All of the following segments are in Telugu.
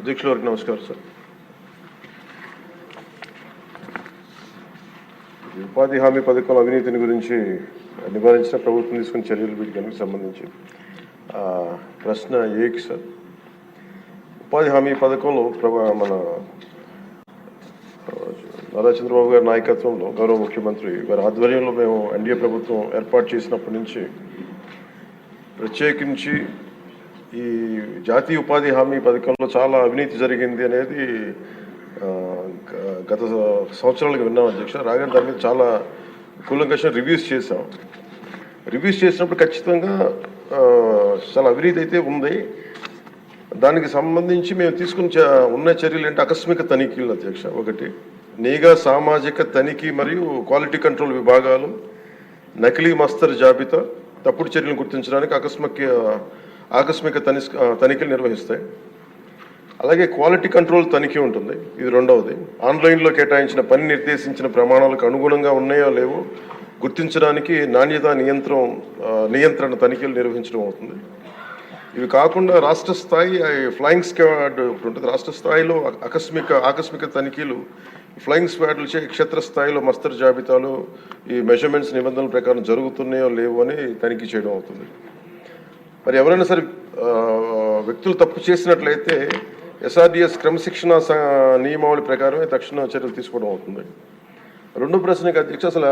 అధ్యక్షులవారికి నమస్కారం సార్. ఉపాధి హామీ పథకం అవినీతిని గురించి నివారించిన ప్రభుత్వం తీసుకున్న చర్యలు వీటికి సంబంధించి ప్రశ్న ఏకి సార్? ఉపాధి హామీ పథకంలో ప్రభా మన నారా చంద్రబాబు గారి నాయకత్వంలో గౌరవ ముఖ్యమంత్రి వారి ఆధ్వర్యంలో మేము ఎన్డీఏ ప్రభుత్వం ఏర్పాటు చేసినప్పటి నుంచి ప్రత్యేకించి ఈ జాతీయ ఉపాధి హామీ పథకంలో చాలా అవినీతి జరిగింది అనేది గత సంవత్సరాలకు విన్నాం అధ్యక్ష. రాగానే దాని మీద చాలా కూలంకషం రివ్యూస్ చేశాం. రివ్యూస్ చేసినప్పుడు ఖచ్చితంగా చాలా అవినీతి అయితే ఉంది. దానికి సంబంధించి మేము తీసుకున్న చ- ఉన్న చర్యలు ఏంటి ఆకస్మిక తనిఖీలు అధ్యక్ష. ఒకటి నీగా సామాజిక తనిఖీ మరియు క్వాలిటీ కంట్రోల్ విభాగాలు నకిలీ మస్తర్ జాబితా తప్పుడు చర్యలను గుర్తించడానికి ఆకస్మిక ఆకస్మిక తని తనిఖీలు నిర్వహిస్తాయి. అలాగే క్వాలిటీ కంట్రోల్ తనిఖీ ఉంటుంది. ఇది రెండవది. ఆన్లైన్లో కేటాయించిన పని నిర్దేశించిన ప్రమాణాలకు అనుగుణంగా ఉన్నాయో లేవో గుర్తించడానికి నాణ్యత నియంత్రణ నియంత్రణ తనిఖీలు నిర్వహించడం అవుతుంది. ఇవి కాకుండా రాష్ట్ర స్థాయి ఫ్లయింగ్ స్క్వాడ్ ఉంటుంది. రాష్ట్ర స్థాయిలో ఆకస్మిక ఆకస్మిక తనిఖీలు ఫ్లయింగ్ స్క్వాడ్లు చే క్షేత్ర స్థాయిలో మస్తర్ జాబితాలు ఈ మెజర్మెంట్స్ నిబంధనల ప్రకారం జరుగుతున్నాయో లేవో అని తనిఖీ చేయడం అవుతుంది. మరి ఎవరైనా సరే వ్యక్తులు తప్పు చేసినట్లయితే ఎస్ఆర్డిఎస్ క్రమశిక్షణ స- నియమావళి ప్రకారమే తక్షణ చర్యలు తీసుకోవడం అవుతుంది. రెండో ప్రశ్నకి అధ్యక్ష అసలు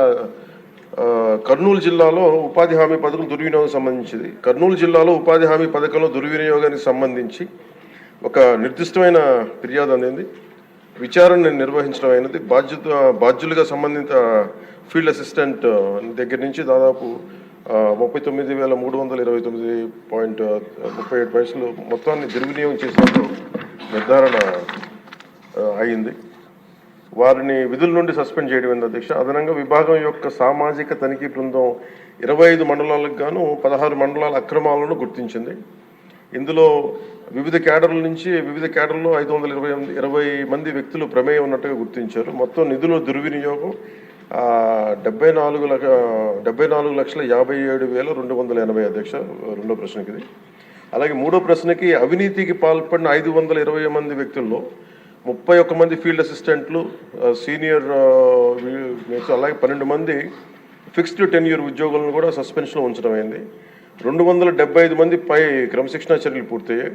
కర్నూలు జిల్లాలో ఉపాధి హామీ పథకం దుర్వినియోగం సంబంధించింది. కర్నూలు జిల్లాలో ఉపాధి హామీ పథకంలో దుర్వినియోగానికి సంబంధించి ఒక నిర్దిష్టమైన ఫిర్యాదు అందింది. విచారణ నిర్వహించడం అయినది. బాధ్యత బాధ్యులుగా సంబంధిత ఫీల్డ్ అసిస్టెంట్ దగ్గర నుంచి దాదాపు ముప్పై తొమ్మిది వేల మూడు వందల ఇరవై తొమ్మిది పాయింట్ ముప్పై ఏడు పైసలు మొత్తాన్ని దుర్వినియోగం చేసినట్టు నిర్ధారణ అయింది. వారిని విధుల నుండి సస్పెండ్ చేయడం ఏంది అధ్యక్ష? అదనంగా విభాగం యొక్క సామాజిక తనిఖీ బృందం ఇరవై ఐదు మండలాలకు గాను పదహారు మండలాల అక్రమాలను గుర్తించింది. ఇందులో వివిధ క్యాడర్ల నుంచి వివిధ క్యాడర్లో ఐదు వందల ఇరవై ఇరవై మంది వ్యక్తులు ప్రమేయం ఉన్నట్టుగా గుర్తించారు. మొత్తం నిధుల దుర్వినియోగం డెబ్బై నాలుగు లక్ష డెబ్బై నాలుగు లక్షల యాభై ఏడు వేల రెండు వందల ఎనభై అధ్యక్ష రెండో ప్రశ్నకి ఇది. అలాగే మూడో ప్రశ్నకి అవినీతికి పాల్పడిన ఐదు వందల ఇరవై మంది వ్యక్తుల్లో ముప్పై ఒక్క మంది ఫీల్డ్ అసిస్టెంట్లు సీనియర్ అలాగే పన్నెండు మంది ఫిక్స్డ్ టెన్యూర్ ఉద్యోగులను కూడా సస్పెన్షన్లో ఉంచడం అయింది. రెండు వందల డెబ్బై ఐదు మంది పై క్రమశిక్షణా చర్యలు పూర్తయ్యాయి.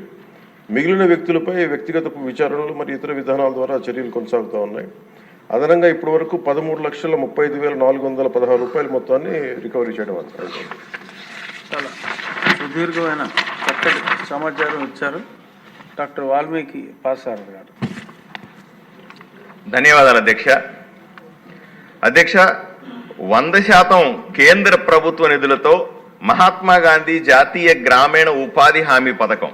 మిగిలిన వ్యక్తులపై వ్యక్తిగత విచారణలు మరియు ఇతర విధానాల ద్వారా చర్యలు కొనసాగుతూ ఉన్నాయి. అదనంగా ఇప్పటి వరకు పదమూడు లక్షల ముప్పై ఐదు వేల నాలుగు వందల పదహారు రూపాయల మొత్తాన్ని రికవరీ చేయడం. చాలా సుదీర్ఘమైన చక్కటి సమాచారం ఇచ్చారు. డాక్టర్ వాల్మీకి పాసార్ గారు. ధన్యవాదాలు అధ్యక్ష. అధ్యక్ష వంద శాతం కేంద్ర ప్రభుత్వ నిధులతో మహాత్మా గాంధీ జాతీయ గ్రామీణ ఉపాధి హామీ పథకం.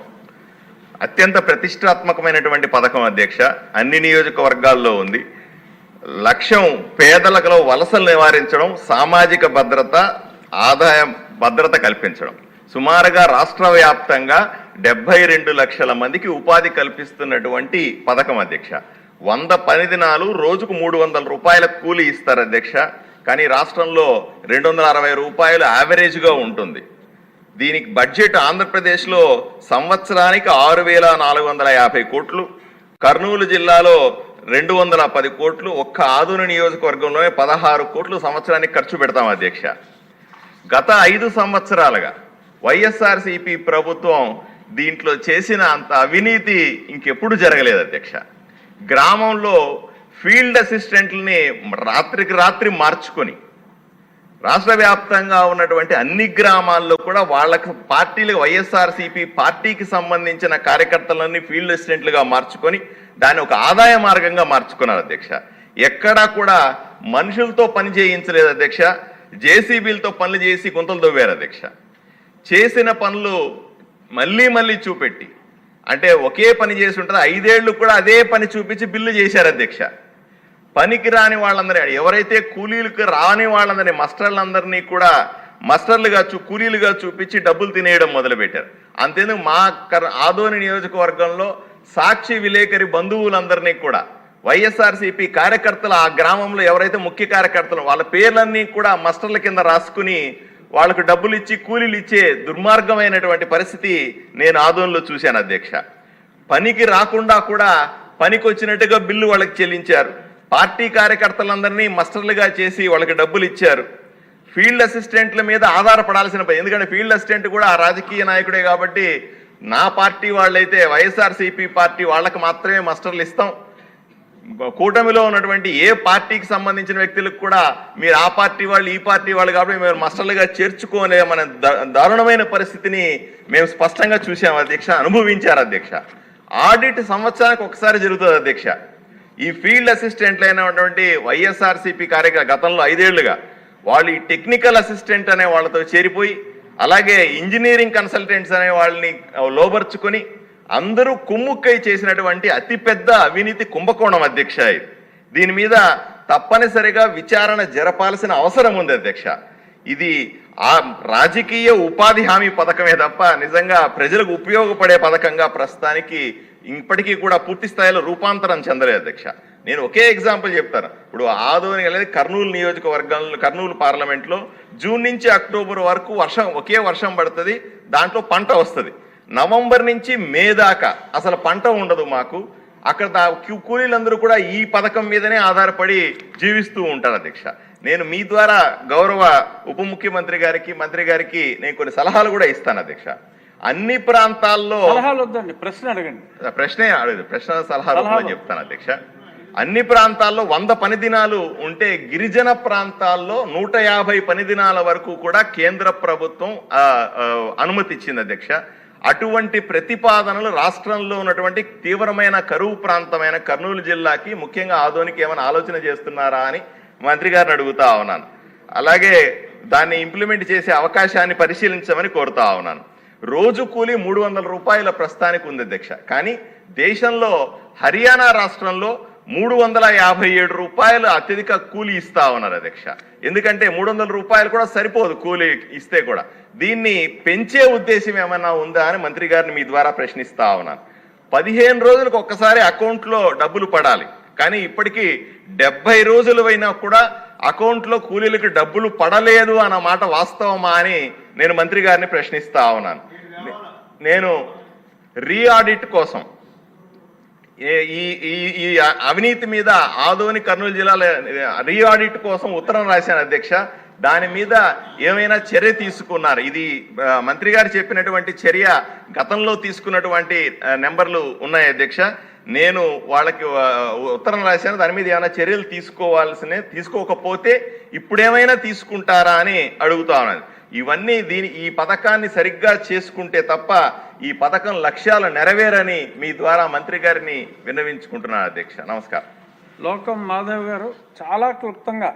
అత్యంత ప్రతిష్టాత్మకమైనటువంటి పథకం అధ్యక్ష. అన్ని నియోజకవర్గాల్లో ఉంది. లక్ష్యం పేదలకు వలసలు నివారించడం సామాజిక భద్రత ఆదాయం భద్రత కల్పించడం. సుమారుగా రాష్ట్ర వ్యాప్తంగా డెబ్బై రెండు లక్షల మందికి ఉపాధి కల్పిస్తున్నటువంటి పథకం అధ్యక్ష. వంద పని దినాలు రోజుకు మూడు వందల రూపాయల కూలి ఇస్తారు అధ్యక్ష. కానీ రాష్ట్రంలో రెండు వందల అరవై రూపాయలు యావరేజ్గా ఉంటుంది. దీనికి బడ్జెట్ ఆంధ్రప్రదేశ్లో సంవత్సరానికి ఆరు వేల నాలుగు వందల యాభై కోట్లు. కర్నూలు జిల్లాలో రెండు వందల పది కోట్లు ఒక్క ఆధున నియోజకవర్గంలోనే పదహారు కోట్లు సంవత్సరానికి ఖర్చు పెడతాం అధ్యక్ష. గత ఐదు సంవత్సరాలుగా వైఎస్ఆర్సిపి ప్రభుత్వం దీంట్లో చేసిన అంత అవినీతి ఇంకెప్పుడు జరగలేదు అధ్యక్ష. గ్రామంలో ఫీల్డ్ అసిస్టెంట్లని రాత్రికి రాత్రి మార్చుకొని రాష్ట్ర వ్యాప్తంగా ఉన్నటువంటి అన్ని గ్రామాల్లో కూడా వాళ్ళకి పార్టీలకు వైఎస్ఆర్సీపీ పార్టీకి సంబంధించిన కార్యకర్తలన్నీ ఫీల్డ్ అసిస్టెంట్లుగా మార్చుకొని దాన్ని ఒక ఆదాయ మార్గంగా మార్చుకున్నారు అధ్యక్ష. ఎక్కడా కూడా మనుషులతో పని చేయించలేదు అధ్యక్ష. జేసీబీలతో పనులు చేసి గుంతలు తవ్వారు అధ్యక్ష. చేసిన పనులు మళ్ళీ మళ్ళీ చూపెట్టి అంటే ఒకే పని చేసి ఉంటుంది ఐదేళ్ళు కూడా అదే పని చూపించి బిల్లు చేశారు అధ్యక్ష. పనికి రాని వాళ్ళందరినీ ఎవరైతే కూలీలకు రాని వాళ్ళందరినీ మస్టర్లందరినీ కూడా మస్టర్లుగా చూ కూలీలుగా చూపించి డబ్బులు తినేయడం మొదలుపెట్టారు. అంతేందుకు మా కర్ ఆదోని నియోజకవర్గంలో సాక్షి విలేకరి బంధువులందరినీ కూడా వైఎస్ఆర్సీపీ కార్యకర్తలు ఆ గ్రామంలో ఎవరైతే ముఖ్య కార్యకర్తలు వాళ్ళ పేర్లన్నీ కూడా మస్టర్ల కింద రాసుకుని వాళ్ళకు డబ్బులు ఇచ్చి కూలీలు ఇచ్చే దుర్మార్గమైనటువంటి పరిస్థితి నేను ఆదోన్లో చూశాను అధ్యక్ష. పనికి రాకుండా కూడా పనికి వచ్చినట్టుగా బిల్లు వాళ్ళకి చెల్లించారు. పార్టీ కార్యకర్తలందరినీ మస్టర్లుగా చేసి వాళ్ళకి డబ్బులు ఇచ్చారు ఫీల్డ్ అసిస్టెంట్ల మీద ఆధారపడాల్సిన పని ఎందుకంటే ఫీల్డ్ అసిస్టెంట్ కూడా ఆ రాజకీయ నాయకుడే కాబట్టి నా పార్టీ వాళ్ళైతే వైఎస్ఆర్సీపీ పార్టీ వాళ్ళకి మాత్రమే మస్టర్లు ఇస్తాం. కూటమిలో ఉన్నటువంటి ఏ పార్టీకి సంబంధించిన వ్యక్తులకు కూడా మీరు ఆ పార్టీ వాళ్ళు ఈ పార్టీ వాళ్ళు కాబట్టి మేము మస్టర్లుగా చేర్చుకోలే మన దారుణమైన పరిస్థితిని మేము స్పష్టంగా చూసాం అధ్యక్ష అనుభవించారు అధ్యక్ష. ఆడిట్ సంవత్సరానికి ఒకసారి జరుగుతుంది అధ్యక్ష. ఈ ఫీల్డ్ అసిస్టెంట్లు అయినటువంటి వైఎస్ఆర్సీపీ కార్యక్రమ గతంలో ఐదేళ్ళుగా వాళ్ళు ఈ టెక్నికల్ అసిస్టెంట్ అనే వాళ్ళతో చేరిపోయి అలాగే ఇంజనీరింగ్ కన్సల్టెంట్స్ అనే వాళ్ళని లోబర్చుకొని అందరూ కుమ్ముక్కై చేసినటువంటి అతిపెద్ద అవినీతి కుంభకోణం అధ్యక్ష ఇది. దీని మీద తప్పనిసరిగా విచారణ జరపాల్సిన అవసరం ఉంది అధ్యక్ష. ఇది ఆ రాజకీయ ఉపాధి హామీ పథకమే తప్ప నిజంగా ప్రజలకు ఉపయోగపడే పథకంగా ప్రస్తుతానికి ఇప్పటికీ కూడా పూర్తి స్థాయిలో రూపాంతరం చెందలేదు అధ్యక్ష. నేను ఒకే ఎగ్జాంపుల్ చెప్తాను. ఇప్పుడు ఆదోని అనేది కర్నూలు నియోజకవర్గంలో కర్నూలు పార్లమెంట్లో జూన్ నుంచి అక్టోబర్ వరకు వర్షం ఒకే వర్షం పడుతుంది దాంట్లో పంట వస్తుంది. నవంబర్ నుంచి మే దాకా అసలు పంట ఉండదు మాకు. అక్కడ కూలీలందరూ కూడా ఈ పథకం మీదనే ఆధారపడి జీవిస్తూ ఉంటారు అధ్యక్ష. నేను మీ ద్వారా గౌరవ ఉప ముఖ్యమంత్రి గారికి మంత్రి గారికి నేను కొన్ని సలహాలు కూడా ఇస్తాను అధ్యక్ష. అన్ని ప్రాంతాల్లో సలహాలు వద్దండి ప్రశ్న అడగండి. ప్రశ్నే అడగదు ప్రశ్న సలహాలు. చెప్తాను అధ్యక్ష. అన్ని ప్రాంతాల్లో వంద పని దినాలు ఉంటే గిరిజన ప్రాంతాల్లో నూట యాభై పని దినాల వరకు కూడా కేంద్ర ప్రభుత్వం అనుమతి ఇచ్చింది అధ్యక్ష. అటువంటి ప్రతిపాదనలు రాష్ట్రంలో ఉన్నటువంటి తీవ్రమైన కరువు ప్రాంతమైన కర్నూలు జిల్లాకి ముఖ్యంగా ఆధునిక ఏమైనా ఆలోచన చేస్తున్నారా అని మంత్రి గారిని అడుగుతా ఉన్నాను. అలాగే దాన్ని ఇంప్లిమెంట్ చేసే అవకాశాన్ని పరిశీలించమని కోరుతా ఉన్నాను. రోజు కూలి మూడు వందల రూపాయల ప్రస్తుతానికి ఉంది అధ్యక్ష. కానీ దేశంలో హర్యానా రాష్ట్రంలో మూడు వందల యాభై ఏడు రూపాయలు అత్యధిక కూలి ఇస్తా ఉన్నారు అధ్యక్ష. ఎందుకంటే మూడు వందల రూపాయలు కూడా సరిపోదు కూలి ఇస్తే కూడా. దీన్ని పెంచే ఉద్దేశం ఏమైనా ఉందా అని మంత్రి గారిని మీ ద్వారా ప్రశ్నిస్తా ఉన్నాను. పదిహేను రోజులకు ఒక్కసారి అకౌంట్లో డబ్బులు పడాలి. కానీ ఇప్పటికీ డెబ్బై రోజులు అయినా కూడా అకౌంట్లో కూలీలకు డబ్బులు పడలేదు అన్న మాట వాస్తవమా అని నేను మంత్రి గారిని ప్రశ్నిస్తా ఉన్నాను. నేను రీఆడిట్ కోసం ఈ ఈ ఈ అవినీతి మీద ఆదోని కర్నూలు జిల్లాలో రీఆడిట్ కోసం ఉత్తరం రాశాను అధ్యక్ష. దాని మీద ఏమైనా చర్య తీసుకున్నారు? ఇది మంత్రి గారు చెప్పినటువంటి చర్య గతంలో తీసుకున్నటువంటి నెంబర్లు ఉన్నాయి అధ్యక్ష. నేను వాళ్ళకి ఉత్తరం రాశాను. దాని మీద ఏమైనా చర్యలు తీసుకోవాల్సినే తీసుకోకపోతే ఇప్పుడేమైనా తీసుకుంటారా అని అడుగుతా ఉన్నాను. ఇవన్నీ దీని ఈ పథకాన్ని సరిగ్గా చేసుకుంటే తప్ప ఈ పథకం లక్ష్యాలు నెరవేరని మీ ద్వారా మంత్రి గారిని విన్నవించుకుంటున్నాను అధ్యక్ష. నమస్కారం. లోకం మాధవ్ గారు చాలా క్లుప్తంగా.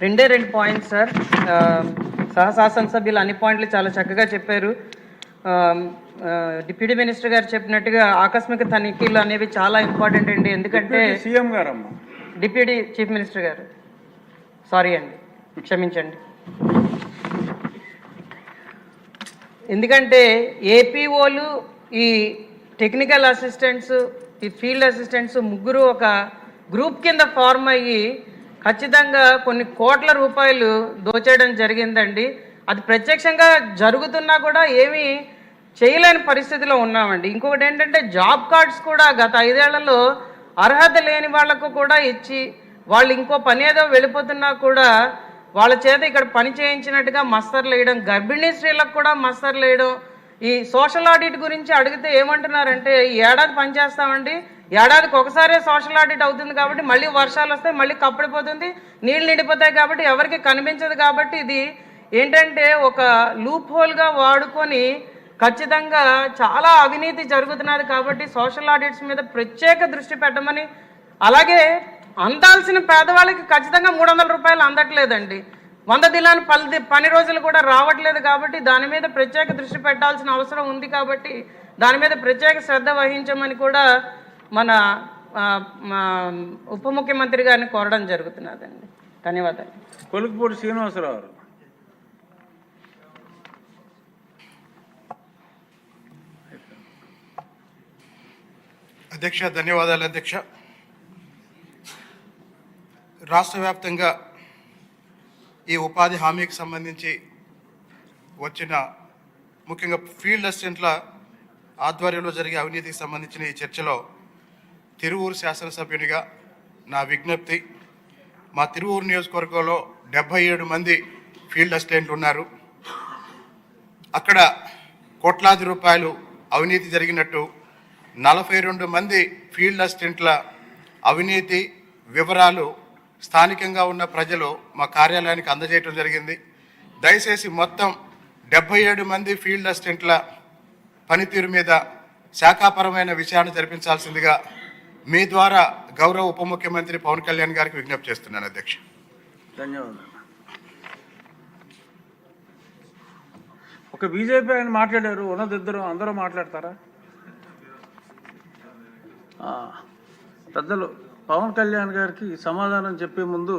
రెండే రెండు పాయింట్స్ సార్. సహశాసన సభ్యులు అన్ని పాయింట్లు చాలా చక్కగా చెప్పారు. డిప్యూటీ మినిస్టర్ గారు చెప్పినట్టుగా ఆకస్మిక తనిఖీలు అనేవి చాలా ఇంపార్టెంట్ అండి. ఎందుకంటే సీఎం గారమ్మా. డిప్యూటీ చీఫ్ మినిస్టర్ గారు. సారీ అండి. క్షమించండి. ఎందుకంటే ఏపీఓలు ఈ టెక్నికల్ అసిస్టెంట్స్ ఈ ఫీల్డ్ అసిస్టెంట్స్ ముగ్గురు ఒక గ్రూప్ కింద ఫార్మ్ అయ్యి ఖచ్చితంగా కొన్ని కోట్ల రూపాయలు దోచేయడం జరిగిందండి. అది ప్రత్యక్షంగా జరుగుతున్నా కూడా ఏమీ చేయలేని పరిస్థితిలో ఉన్నామండి. ఇంకొకటి ఏంటంటే జాబ్ కార్డ్స్ కూడా గత ఐదేళ్ళలో అర్హత లేని వాళ్ళకు కూడా ఇచ్చి వాళ్ళు ఇంకో పని ఏదో వెళ్ళిపోతున్నా కూడా వాళ్ళ చేత ఇక్కడ పని చేయించినట్టుగా మస్తర్లు వేయడం గర్భిణీ స్త్రీలకు కూడా మస్తర్లు వేయడం. ఈ సోషల్ ఆడిట్ గురించి అడిగితే ఏమంటున్నారంటే ఈ ఏడాది పని చేస్తామండి ఏడాదికి ఒకసారే సోషల్ ఆడిట్ అవుతుంది కాబట్టి మళ్ళీ వర్షాలు వస్తాయి మళ్ళీ కప్పడిపోతుంది నీళ్ళు నిండిపోతాయి కాబట్టి ఎవరికి కనిపించదు కాబట్టి ఇది ఏంటంటే ఒక లూప్ హోల్గా వాడుకొని ఖచ్చితంగా చాలా అవినీతి జరుగుతున్నది కాబట్టి సోషల్ ఆడిట్స్ మీద ప్రత్యేక దృష్టి పెట్టమని అలాగే అందాల్సిన పేదవాళ్ళకి ఖచ్చితంగా మూడు వందల రూపాయలు అందట్లేదండి. వంద దినాన్ని పది పని రోజులు కూడా రావట్లేదు కాబట్టి దాని మీద ప్రత్యేక దృష్టి పెట్టాల్సిన అవసరం ఉంది కాబట్టి దాని మీద ప్రత్యేక శ్రద్ధ వహించమని కూడా మన ఉప ముఖ్యమంత్రి గారిని కోరడం జరుగుతున్నదండి. ధన్యవాదాలు. కొలుకుపూడి శ్రీనివాసరావు అధ్యక్ష ధన్యవాదాలు అధ్యక్ష. రాష్ట్ర వ్యాప్తంగా ఈ ఉపాధి హామీకి సంబంధించి వచ్చిన ముఖ్యంగా ఫీల్డ్ అసిస్టెంట్ల ఆధ్వర్యంలో జరిగే అవినీతికి సంబంధించిన ఈ చర్చలో తిరువూరు శాసనసభ్యునిగా నా విజ్ఞప్తి మా తిరువూరు నియోజకవర్గంలో డెబ్బై ఏడు మంది ఫీల్డ్ అసిస్టెంట్లు ఉన్నారు. అక్కడ కోట్లాది రూపాయలు అవినీతి జరిగినట్టు నలభై రెండు మంది ఫీల్డ్ అసిస్టెంట్ల అవినీతి వివరాలు స్థానికంగా ఉన్న ప్రజలు మా కార్యాలయానికి అందజేయటం జరిగింది. దయచేసి మొత్తం డెబ్బై ఏడు మంది ఫీల్డ్ అసిస్టెంట్ల పనితీరు మీద శాఖాపరమైన విచారణ జరిపించాల్సిందిగా మీ ద్వారా గౌరవ ఉప ముఖ్యమంత్రి పవన్ కళ్యాణ్ గారికి విజ్ఞప్తి చేస్తున్నాను అధ్యక్ష. ధన్యవాదాలు. ఒక బీజేపీ ఆయన మాట్లాడారు ఉన్నదిద్దరు అందరూ మాట్లాడతారా? పెద్దలు పవన్ కళ్యాణ్ గారికి సమాధానం చెప్పే ముందు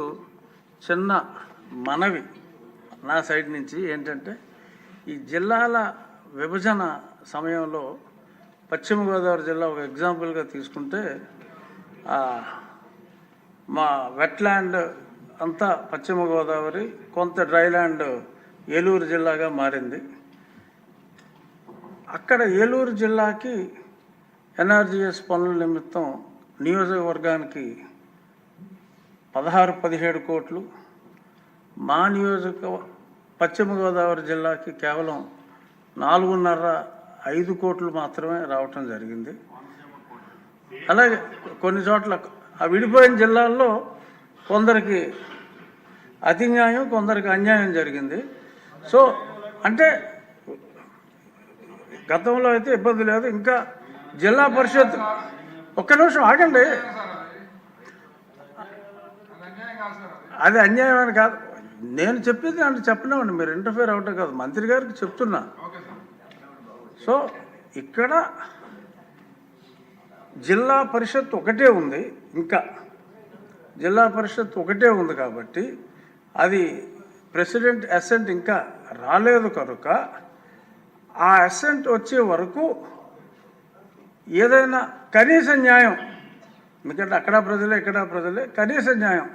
చిన్న మనవి నా సైడ్ నుంచి ఏంటంటే ఈ జిల్లాల విభజన సమయంలో పశ్చిమ గోదావరి జిల్లా ఒక ఎగ్జాంపుల్గా తీసుకుంటే మా వెట్లాండ్ అంతా పశ్చిమ గోదావరి కొంత డ్రైల్యాండ్ ఏలూరు జిల్లాగా మారింది. అక్కడ ఏలూరు జిల్లాకి ఎన్ఆర్జీఎస్ పనుల నిమిత్తం నియోజకవర్గానికి పదహారు పదిహేడు కోట్లు. మా నియోజక పశ్చిమ గోదావరి జిల్లాకి కేవలం నాలుగున్నర ఐదు కోట్లు మాత్రమే రావటం జరిగింది. అలాగే కొన్ని చోట్ల ఆ విడిపోయిన జిల్లాల్లో కొందరికి అతి న్యాయం కొందరికి అన్యాయం జరిగింది. సో అంటే గతంలో అయితే ఇబ్బంది లేదు. ఇంకా జిల్లా పరిషత్ ఒక్క నిమిషం ఆగండి. అది అన్యాయం అని కాదు. నేను చెప్పేది అంటే చెప్పలేమండి మీరు ఇంటర్ఫేర్ అవటం కాదు. మంత్రి గారికి చెప్తున్నా. సో ఇక్కడ జిల్లా పరిషత్ ఒకటే ఉంది ఇంకా. జిల్లా పరిషత్ ఒకటే ఉంది కాబట్టి అది ప్రెసిడెంట్ అసెంట్ ఇంకా రాలేదు కనుక ఆ అసెంట్ వచ్చే వరకు ఏదైనా కనీస న్యాయం. ఎందుకంటే అక్కడ ప్రజలే ఇక్కడ ప్రజలే కనీస న్యాయం.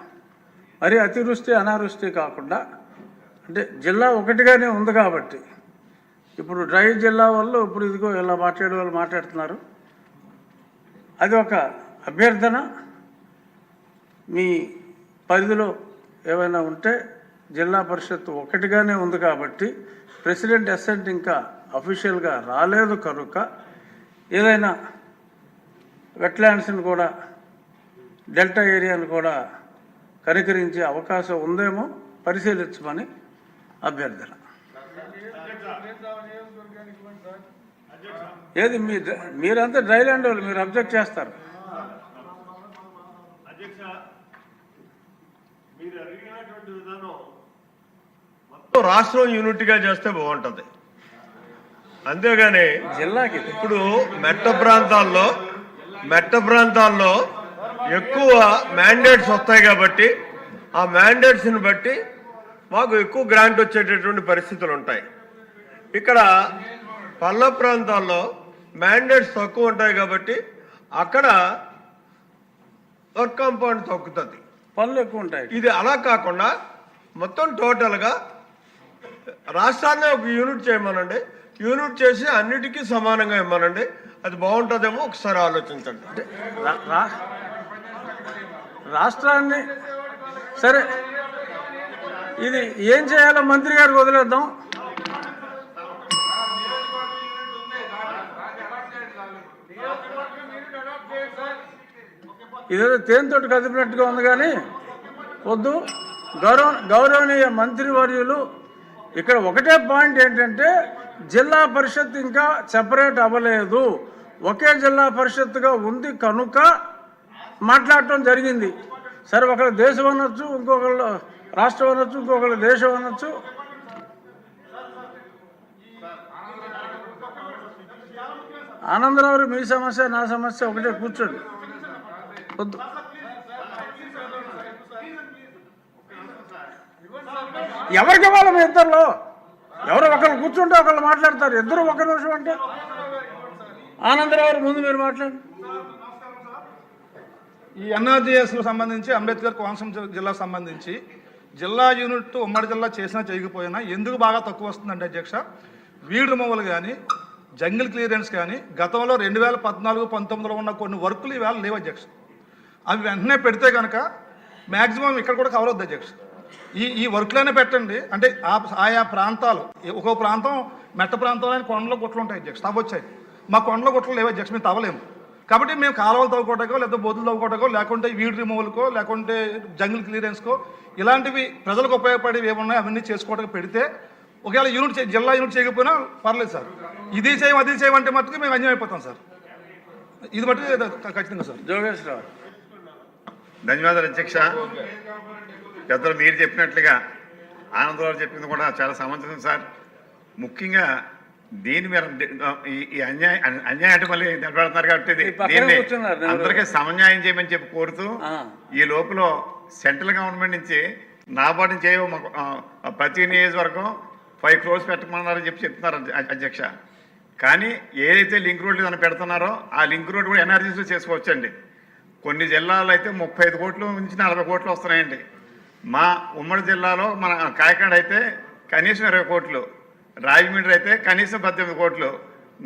మరి అతివృష్టి అనావృష్టి కాకుండా అంటే జిల్లా ఒకటిగానే ఉంది కాబట్టి. ఇప్పుడు డ్రై జిల్లా వాళ్ళు ఇప్పుడు ఇదిగో ఇలా మాట్లాడే వాళ్ళు మాట్లాడుతున్నారు. అది ఒక అభ్యర్థన. మీ పరిధిలో ఏమైనా ఉంటే జిల్లా పరిషత్ ఒకటిగానే ఉంది కాబట్టి ప్రెసిడెంట్ అసెంట్ ఇంకా అఫీషియల్గా రాలేదు కనుక ఏదైనా వెట్లాండ్స్ని కూడా డెల్టా ఏరియాను కూడా కనికరించే అవకాశం ఉందేమో పరిశీలించమని అభ్యర్థన. ఏది మీ మీరంతా డ్రైలాండ్ వాళ్ళు మీరు అబ్జెక్ట్ చేస్తారు. రాష్ట్రం యూనిట్గా చేస్తే బాగుంటుంది. అంతేగాని జిల్లాకి. ఇప్పుడు మెట్ట ప్రాంతాల్లో మెట్ట ప్రాంతాల్లో ఎక్కువ మ్యాండేట్స్ వస్తాయి కాబట్టి ఆ మ్యాండేట్స్ని బట్టి మాకు ఎక్కువ గ్రాంట్ వచ్చేటటువంటి పరిస్థితులు ఉంటాయి. ఇక్కడ పల్ల ప్రాంతాల్లో మ్యాండేట్స్ తక్కువ ఉంటాయి కాబట్టి అక్కడ వర్క్ కాంపౌండ్ తగ్గుతుంది. పనులు ఎక్కువ ఉంటాయి. ఇది అలా కాకుండా మొత్తం టోటల్గా రాష్ట్రాన్ని ఒక యూనిట్ చేయమనండి. యూనిట్ చేసి అన్నిటికీ సమానంగా ఇవ్వమనండి. అది బాగుంటుందేమో ఒకసారి ఆలోచించండి. రా- రాష్ట్రాన్ని సరే ఇది ఏం చేయాలో మంత్రి గారికి వదిలేద్దాం. ఇదేదో తేనెతోటి కదిపినట్టుగా ఉంది కానీ వద్దు. గౌరవ గౌరవనీయ మంత్రివర్యులు ఇక్కడ ఒకటే పాయింట్ ఏంటంటే జిల్లా పరిషత్ ఇంకా సెపరేట్ అవ్వలేదు. ఒకే జిల్లా పరిషత్తుగా ఉంది కనుక మాట్లాడటం జరిగింది. సరే ఒకళ్ళు దేశం అనొచ్చు ఇంకొకళ్ళు రాష్ట్రం అనొచ్చు ఇంకొకళ్ళు దేశం అనొచ్చు. ఆనందరావు మీ సమస్య నా సమస్య ఒకటే కూర్చోండి. వద్దు. ఎవరికి వాళ్ళ మీ ఇద్దరులో? ఎవరు ఒకళ్ళు కూర్చుంటే ఒకళ్ళు మాట్లాడతారు. ఇద్దరు ఒక నిమిషం అంటే? ఆనందరావు ముందు మీరు మాట్లాడు. ఈ ఎన్ఆర్జీఎస్కు సంబంధించి అంబేద్కర్ కోనసీమ జిల్లాకు సంబంధించి జిల్లా యూనిట్ ఉమ్మడి జిల్లా చేసినా చేయకపోయినా ఎందుకు బాగా తక్కువ వస్తుందంటే అధ్యక్ష? వీడ్ రిమూవల్ కానీ జంగిల్ క్లియరెన్స్ కానీ గతంలో రెండు వేల పద్నాలుగు పంతొమ్మిదిలో ఉన్న కొన్ని వర్కులు ఈవేళ లేవు అధ్యక్ష. అవి వెంటనే పెడితే కనుక మ్యాక్సిమం ఇక్కడ కూడా కవర్ అవుద్ది అధ్యక్ష. ఈ ఈ వర్క్లైనా పెట్టండి. అంటే ఆ ఆయా ప్రాంతాలు ఒక్కో ప్రాంతం మెట్ట ప్రాంతంలో కొండలో గుట్లు ఉంటాయి అధ్యక్ష తవ్వచ్చాయి మా కొండలో గుట్లు లేవు అధ్యక్ష మేము తవ్వలేము. కాబట్టి మేము కాలువలు తవ్వుకోవటకో లేదా బొద్దులు తవ్వుకోవటకో లేకుంటే వీడ్ రిమూవల్కో లేకుంటే జంగిల్ క్లియరెన్స్కో ఇలాంటివి ప్రజలకు ఉపయోగపడేవి ఏమున్నాయి అవన్నీ చేసుకోవడానికి పెడితే ఒకవేళ యూనిట్ జిల్లా యూనిట్ చేయకపోయినా పర్లేదు సార్. ఇది చేయం అది చేయమంటే మట్టుకు మేము అన్యాయం అయిపోతాం సార్. ఇది మట్టుకు ఖచ్చితంగా సార్. జోగేశ్వరరావు. ధన్యవాదాలు అధ్యక్ష. పెద్దలు మీరు చెప్పినట్లుగా ఆనందరావు చెప్పింది కూడా చాలా సమంజసం సార్ ముఖ్యంగా దీని మీద ఈ- అన్యాయం అన్యాయం అంటే మళ్ళీ నిలబెడుతున్నారు కాబట్టి దీన్ని? అందరికీ సమన్యాయం చేయమని చెప్పి కోరుతూ. ఈ లోపల సెంట్రల్ గవర్నమెంట్ నుంచి నాబార్డు ఆ, ప్రతి నియోజకవర్గం ఫైవ్ క్రోర్స్ పెట్టమన్నారని చెప్పి చెప్తున్నారు అధ్య- అధ్యక్ష కానీ ఏదైతే లింక్ రోడ్లు ఏదైనా పెడుతున్నారో ఆ లింక్ రోడ్ కూడా ఎన్ఆర్జీస్లో చేసుకోవచ్చండి కొన్ని జిల్లాల్లో అయితే ముప్పై ఐదు కోట్లు నుంచి నలభై కోట్లు వస్తున్నాయండి మా ఉమ్మడి జిల్లాలో మన కాకినాడ అయితే కనీసం ఇరవై కోట్లు రాజమండ్రి అయితే కనీసం పద్దెనిమిది కోట్లు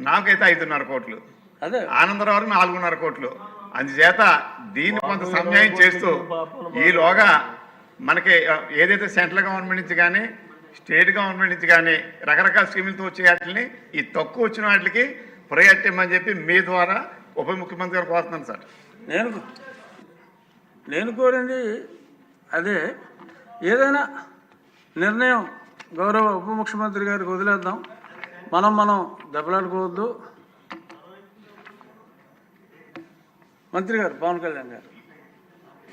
నాకైతే ఐదున్నర కోట్లు. అదే. ఆనందరావు నాలుగున్నర కోట్లు. అందుచేత దీన్ని కొంత సమన్యాయం చేస్తూ ఈలోగా మనకి ఏదైతే సెంట్రల్ గవర్నమెంట్ నుంచి కానీ స్టేట్ గవర్నమెంట్ నుంచి కానీ రకరకాల స్కీములతో వచ్చే వాటిని ఈ తక్కువ వచ్చిన వాటికి ప్రయారిటీ ఇమ్మని చెప్పి మీ ద్వారా ఉప ముఖ్యమంత్రి గారు కోరుతున్నాను సార్. నేను నేను కోరింది అదే. ఏదైనా నిర్ణయం గౌరవ ఉప ముఖ్యమంత్రి గారికి వదిలేద్దాం. మనం మనం దెబ్బలాడుకోవద్దు. మంత్రి గారు పవన్ కళ్యాణ్ గారు.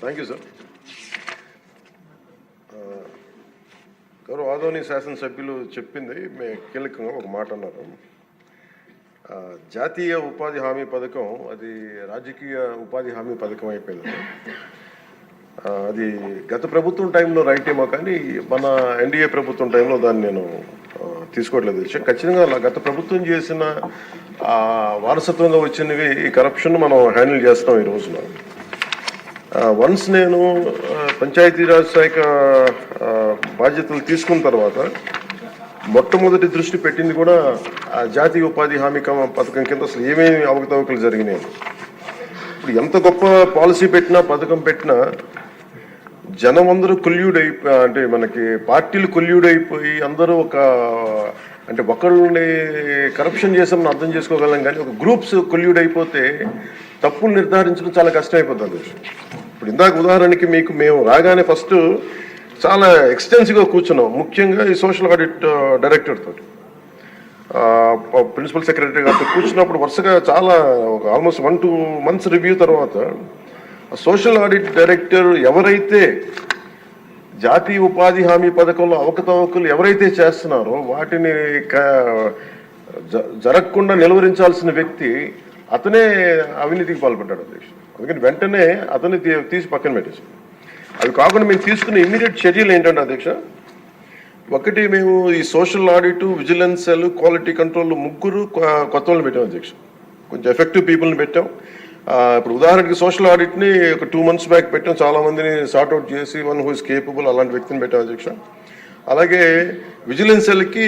థ్యాంక్ యూ సార్ గౌరవ ఆదోని శాసనసభ్యులు చెప్పింది మే కీలకంగా ఒక మాట అన్నారు. Uh, జాతీయ ఉపాధి హామీ పథకం అది రాజకీయ ఉపాధి హామీ పథకం అయిపోయింది. అది గత ప్రభుత్వం టైంలో రైట్ ఏమో కానీ మన ఎన్డీఏ ప్రభుత్వం టైంలో దాన్ని నేను తీసుకోవట్లేదు విషయం ఖచ్చితంగా అలా గత ప్రభుత్వం చేసిన వారసత్వంగా వచ్చినవి ఈ కరప్షన్ మనం హ్యాండిల్ చేస్తాం ఈ రోజున. వన్స్ నేను పంచాయతీరాజ్ శాఖ బాధ్యతలు తీసుకున్న తర్వాత మొట్టమొదటి దృష్టి పెట్టింది కూడా ఆ జాతీయ ఉపాధి హామీ పథకం కింద అసలు ఏమేమి అవకతవకలు జరిగినాయి. ఇప్పుడు ఎంత గొప్ప పాలసీ పెట్టినా పథకం పెట్టినా జనం అందరూ కొల్యూడ్ అయిపోయి అంటే మనకి పార్టీలు కొల్యూడ్ అయిపోయి అందరూ ఒక అంటే ఒకళ్ళని కరప్షన్ చేసామని అర్థం చేసుకోగలం కానీ ఒక గ్రూప్స్ కొల్యూడ్ అయిపోతే తప్పులు నిర్ధారించడం చాలా కష్టమైపోతుంది ఇప్పుడు ఇందాక ఉదాహరణకి మీకు మేము రాగానే ఫస్ట్ చాలా ఎక్స్టెన్సివ్గా కూర్చున్నాం. ముఖ్యంగా ఈ సోషల్ ఆడిట్ డైరెక్టర్ తోటి. ప్రిన్సిపల్ సెక్రటరీ గారితో కూర్చున్నప్పుడు వరుసగా చాలా ఒక almost one two months review తర్వాత సోషల్ ఆడిట్ డైరెక్టర్ ఎవరైతే జాతీయ ఉపాధి హామీ పథకంలో అవకతవకలు ఎవరైతే చేస్తున్నారో వాటిని జ- జరగకుండా నిలువరించాల్సిన వ్యక్తి అతనే అవినీతికి పాల్పడ్డాడు అధ్యక్ష. అందుకని వెంటనే అతన్ని తీసి పక్కన పెట్టేసి అవి కాకుండా మేము తీసుకున్న ఇమీడియట్ చర్యలు ఏంటంటే అధ్యక్ష ఒకటి మేము ఈ social audit vigilance cell quality control ముగ్గురు కొత్త వాళ్ళని పెట్టాం అధ్యక్ష. కొంచెం ఎఫెక్టివ్ పీపుల్ని పెట్టాం. ఇప్పుడు ఉదాహరణకి సోషల్ ఆడిట్ని ఒక టూ మంత్స్ బ్యాక్ పెట్టాం. చాలా మందిని సార్ట్అవుట్ చేసి వన్ హూ ఇస్ కేపబుల్ అలాంటి వ్యక్తిని పెట్టాం అధ్యక్ష. అలాగే విజిలెన్స్ సెల్కి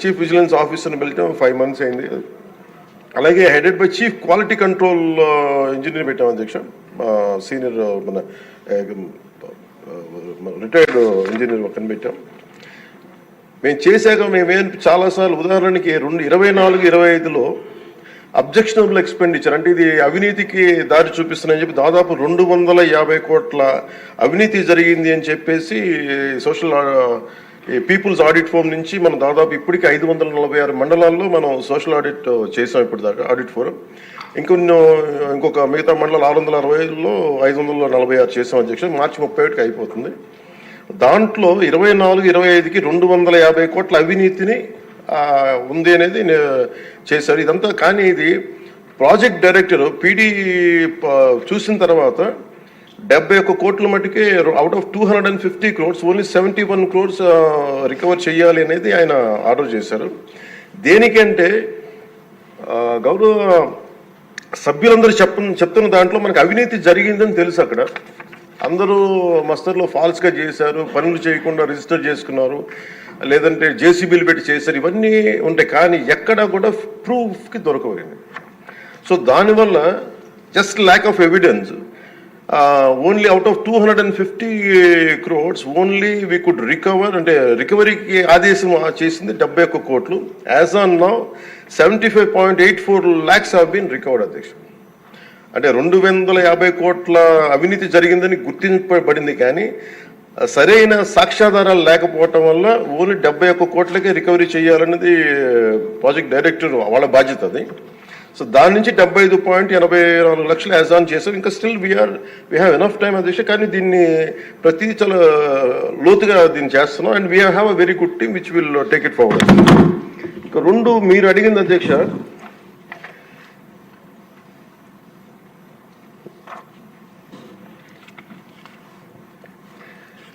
చీఫ్ విజిలెన్స్ ఆఫీసర్ని పెట్టాం. ఫైవ్ మంత్స్ అయింది. అలాగే headed by chief quality control engineer పెట్టాం అధ్యక్ష. సీనియర్ మన రిటైర్డ్ ఇంజనీర్ ఒకరిని పెట్టాం. మేము చేశాక మేమేం చాలాసార్లు ఉదాహరణకి రెండు ఇరవై నాలుగు ఇరవై ఐదులో అబ్జెక్షనబుల్ ఎక్స్పెండిచర్ అంటే ఇది అవినీతికి దారి చూపిస్తుందని చెప్పి దాదాపు రెండు వందల యాభై కోట్ల అవినీతి జరిగింది అని చెప్పేసి సోషల్ పీపుల్స్ ఆడిట్ ఫోరం నుంచి మనం దాదాపు ఇప్పటికి ఐదు వందల నలభై ఆరు మండలాల్లో మనం సోషల్ ఆడిట్ చేసాం ఇప్పటిదాకా ఆడిట్ ఫోరం. ఇంకొన్ని ఇంకొక మిగతా మండలాలు ఆరు వందల అరవైలో ఐదు వందల నలభై ఆరు చేసాం అధ్యక్ష మార్చి ముప్పై ఒకటికి అయిపోతుంది. దాంట్లో ఇరవై నాలుగు ఇరవై ఐదుకి రెండు వందల యాభై కోట్ల అవినీతిని ఉంది అనేది చేశారు. ఇదంతా కానీ ఇది ప్రాజెక్ట్ డైరెక్టర్ పీడీ చూసిన తర్వాత డెబ్బై ఒక్క కోట్ల మటుకే out of two hundred and fifty crores only seventy one crores recover చేయాలి అనేది ఆయన ఆర్డర్ చేశారు. దేనికంటే గౌరవ సభ్యులందరూ చెప్ప చెప్తున్న దాంట్లో మనకు అవినీతి జరిగిందని తెలుసు అక్కడ. అందరూ మస్తర్లో ఫాల్స్గా చేశారు పనులు చేయకుండా రిజిస్టర్ చేసుకున్నారు. లేదంటే జేసీబీలు పెట్టి చేశారు. ఇవన్నీ ఉంటాయి కానీ ఎక్కడ కూడా ప్రూఫ్కి దొరకవండి సో దానివల్ల just lack of evidence only out of two hundred and fifty crores only we could recover అంటే రికవరీకి ఆదేశం చేసింది డెబ్బై ఒక్క కోట్లు. As on now seventy five point eight four lakhs have been recovered అధ్యక్షుడు. అంటే రెండు వందల యాభై కోట్ల అవినీతి జరిగిందని గుర్తింపబడింది కానీ సరైన సాక్ష్యాధారాలు లేకపోవటం వల్ల ఓన్లీ డెబ్బై ఒక్క కోట్లకే రికవరీ చేయాలన్నది ప్రాజెక్ట్ డైరెక్టర్ వాళ్ళ బాధ్యత అది. సో దాని నుంచి డెబ్బై ఐదు పాయింట్ ఎనభై నాలుగు లక్షలు యాజాన్ చేసాం. ఇంకా still we are we have enough time అధ్యక్ష కానీ దీన్ని ప్రతి చాలా లోతుగా దీన్ని చేస్తున్నాం. And we have a very good team which will take it forward ఇంకా రెండు మీరు అడిగింది అధ్యక్ష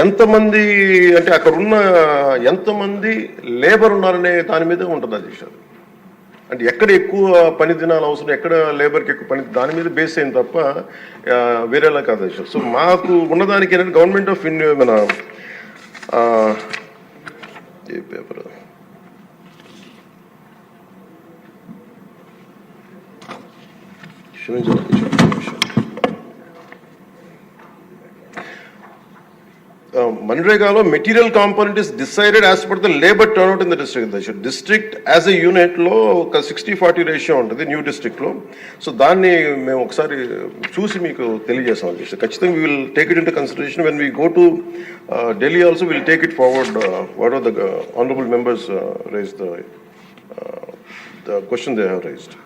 ఎంతమంది అంటే అక్కడ ఉన్న ఎంతమంది లేబర్ ఉన్నారనే దాని మీద ఉంటుంది అధ్యక్ష అంటే ఎక్కడ ఎక్కువ పని దినాలు అవసరం ఎక్కడ లేబర్కి ఎక్కువ పని దాని మీద బేస్ అయింది తప్ప వేరేలా కాదు అధ్యక్ష సో మాకు ఉన్నదానికి ఏంటంటే గవర్నమెంట్ ఆఫ్ ఇండియా మన ఏ పేపర్? క్షమించాలి మన్రేగాలో material component is decided as per the labour turnout in the district district as a యూనిట్లో ఒక సిక్స్టీ ఫార్టీ రేషియో ఉంటుంది న్యూ డిస్ట్రిక్ట్లో. సో దాన్ని మేము ఒకసారి చూసి మీకు తెలియజేస్తాం అధ్యక్ష ఖచ్చితంగా we will take it in consideration when we go to Delhi also will take it forward what are the honourable members raise the the question they have raised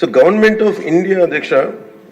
so government of India అధ్యక్ష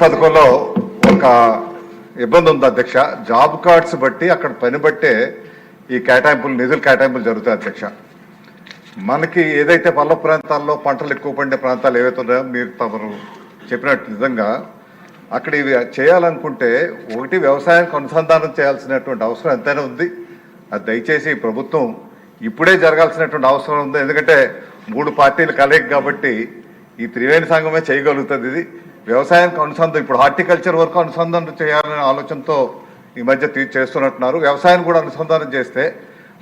పథకంలో ఒక ఇబ్బంది ఉంది అధ్యక్ష. జాబ్ కార్డ్స్ బట్టి అక్కడ పని బట్టే ఈ కేటాయింపులు నిధులు కేటాయింపులు జరుగుతాయి అధ్యక్ష. మనకి ఏదైతే పల్ల ప్రాంతాల్లో పంటలు ఎక్కువ పండే ప్రాంతాలు ఏవైతే ఉన్నాయో మీరు తమరు చెప్పినట్టు నిజంగా అక్కడ ఇవి చేయాలనుకుంటే ఒకటి వ్యవసాయానికి అనుసంధానం చేయాల్సినటువంటి అవసరం ఎంతైనా ఉంది. అది దయచేసి ప్రభుత్వం ఇప్పుడే జరగాల్సినటువంటి అవసరం ఉంది. ఎందుకంటే మూడు పార్టీలు కలయిక కాబట్టి ఈ త్రివేణి సంఘమే చేయగలుగుతుంది ఇది. వ్యవసాయానికి అనుసంధానం ఇప్పుడు హార్టికల్చర్ వరకు అనుసంధానం చేయాలనే ఆలోచనతో ఈ మధ్య తీ- చేస్తున్నట్టున్నారు. వ్యవసాయం కూడా అనుసంధానం చేస్తే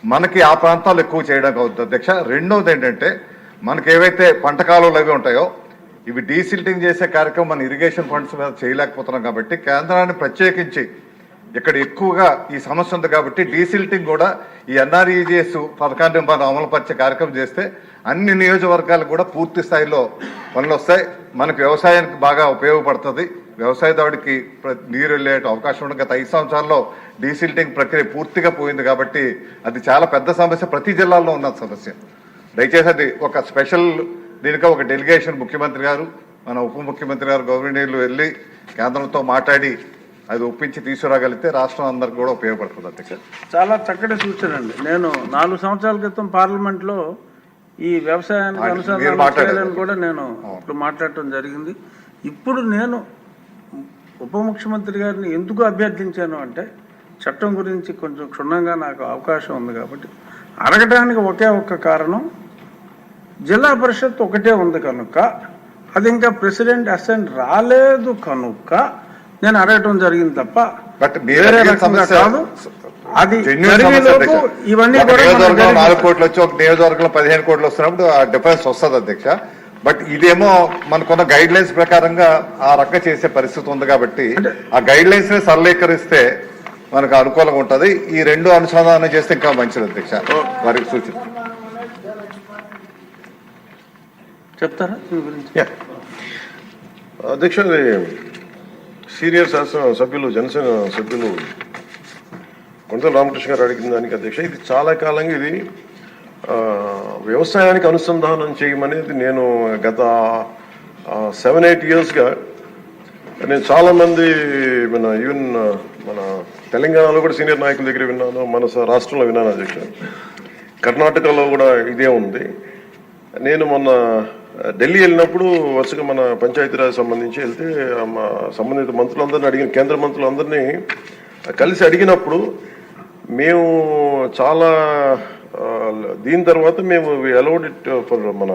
మనకి ఆ ప్రాంతాలు ఎక్కువ చేయడానికి అవుతుంది. అధ్యక్ష రెండవది ఏంటంటే మనకి ఏవైతే పంట కాలువలు అవి ఉంటాయో ఇవి డీసిల్టింగ్ చేసే కార్యక్రమం మన ఇరిగేషన్ ఫండ్స్ మీద చేయలేకపోతున్నాం కాబట్టి కేంద్రాన్ని ప్రత్యేకించి ఇక్కడ ఎక్కువగా ఈ సమస్య ఉంది కాబట్టి డీసిల్టింగ్ కూడా ఈ ఎన్ఆర్ఈజిఎస్ పథకాన్ని మనం అమలుపరిచే కార్యక్రమం చేస్తే అన్ని నియోజకవర్గాలు కూడా పూర్తి స్థాయిలో పనులు వస్తాయి. మనకు వ్యవసాయానికి బాగా ఉపయోగపడుతుంది. వ్యవసాయదారుడికి నీరు వెళ్ళే అవకాశం ఉండదు గత ఐదు సంవత్సరాల్లో డీసిల్టింగ్ ప్రక్రియ పూర్తిగా పోయింది కాబట్టి అది చాలా పెద్ద సమస్య. ప్రతి జిల్లాలో ఉన్న సమస్య. దయచేసి అది ఒక స్పెషల్ దీనిగా ఒక డెలిగేషన్ ముఖ్యమంత్రి గారు మన ఉప ముఖ్యమంత్రి గారు గవర్నీయులు వెళ్ళి కేంద్రంతో మాట్లాడి అది ఒప్పించి తీసుకురాగలిగితే రాష్ట్రం అందరికి కూడా ఉపయోగపడుతుంది అధ్యక్ష చాలా చక్కటి సూచన అండి. నేను నాలుగు సంవత్సరాల క్రితం పార్లమెంట్లో ఈ వ్యవసాయానికి అనుసంధానం కూడా నేను ఇప్పుడు మాట్లాడటం జరిగింది. ఇప్పుడు నేను ఉప ముఖ్యమంత్రి గారిని ఎందుకు అభ్యర్థించాను అంటే చట్టం గురించి కొంచెం క్షుణ్ణంగా నాకు అవకాశం ఉంది కాబట్టి అడగడానికి ఒకే ఒక్క కారణం జిల్లా పరిషత్ ఒకటే ఉంది కనుక అది ఇంకా ప్రెసిడెంట్ అసెంట్ రాలేదు కనుక నేను అడగటం జరిగింది తప్ప వేరే రకంగా కాదు. అది. ఇవన్నీ నాలుగు కోట్లు వచ్చి ఒక నియోజకవర్గంలో పదిహేను కోట్లు వస్తున్నప్పుడు ఆ డిఫరెన్స్ వస్తుంది అధ్యక్ష. బట్ ఇదేమో మనకున్న గైడ్ లైన్స్ ప్రకారంగా ఆ రకంగా చేసే పరిస్థితి ఉంది కాబట్టి ఆ గైడ్ లైన్స్ని సరళీకరిస్తే మనకు అనుకూలంగా ఉంటది. ఈ రెండు అనుసంధానం చేస్తే ఇంకా మంచిది అధ్యక్ష. వారికి సూచన. చెప్తారా? దీని గురించి? యా. అధ్యక్ష సీనియర్ శాసన సభ్యులు జనసేన సభ్యులు కొంత రామకృష్ణ గారు అడిగిన దానికి అధ్యక్ష ఇది చాలా కాలంగా ఇది వ్యవసాయానికి అనుసంధానం చేయమనేది నేను గత సెవెన్ ఎయిట్ ఇయర్స్గా నేను చాలామంది మన ఈవెన్ మన తెలంగాణలో కూడా సీనియర్ నాయకుల దగ్గర విన్నాను మన రాష్ట్రంలో విన్నాను అధ్యక్ష. కర్ణాటకలో కూడా ఇదే ఉంది. నేను మొన్న ఢిల్లీ వెళ్ళినప్పుడు వరుసగా మన పంచాయతీరాజ్ సంబంధించి వెళ్తే మా సంబంధిత మంత్రులందరినీ అడిగిన కేంద్ర మంత్రులందరినీ కలిసి అడిగినప్పుడు మేము చాలా దీని తర్వాత మేము అలౌడ్ ఇట్ ఫర్ మన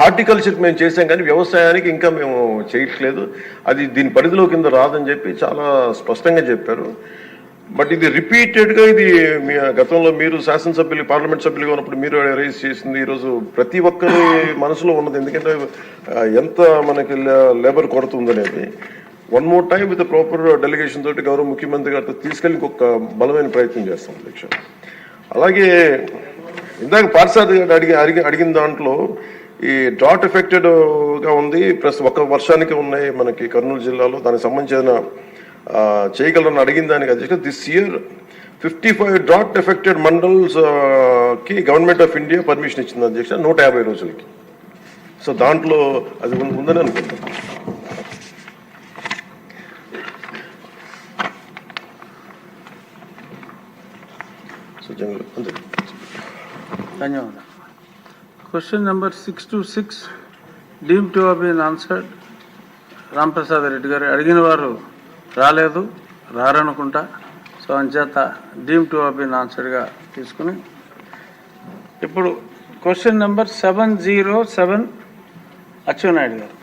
హార్టికల్చర్ మేము చేసాం కానీ వ్యవసాయానికి ఇంకా మేము చేయట్లేదు. అది దీని పరిధిలో కింద రాదని చెప్పి చాలా స్పష్టంగా చెప్పారు. బట్ ఇది రిపీటెడ్గా ఇది మీ గతంలో మీరు శాసనసభ్యులు పార్లమెంట్ సభ్యులుగా ఉన్నప్పుడు మీరు రైజ్ చేసింది ఈరోజు ప్రతి ఒక్కరి మనసులో ఉన్నది. ఎందుకంటే ఎంత మనకి లేబర్ కొరత ఉందనేది. One more time with proper delegation తోటి గౌరవ ముఖ్యమంత్రి గారితో తీసుకెళ్ళి ఇంకొక బలమైన ప్రయత్నం చేస్తాం అధ్యక్ష. అలాగే ఇందాక పార్సాద్ గారు అడిగి అడిగి అడిగిన దాంట్లో ఈ డ్రాట్ ఎఫెక్టెడ్గా ఉంది. ప్లస్ ఒక వర్షానికి ఉన్నాయి మనకి కర్నూలు జిల్లాలో. దానికి సంబంధించిన చేయగలరని అడిగిన దానికి అధ్యక్ష this year fifty five drought affected మండల్స్కి government of India permission ఇచ్చింది అధ్యక్ష నూట యాభై రోజులకి. సో దాంట్లో అది ఉందని అనుకుంటున్నాను ధన్యవాదాలు. Question number six two six deem to been answered Ramprasad Reddy గారు అడిగిన వారు రాలేదు రారనుకుంటా. సో అంచేత డీమ్ టు బీన్ ఆన్సర్గా తీసుకుని ఇప్పుడు question number seven zero seven Atchannaidu గారు.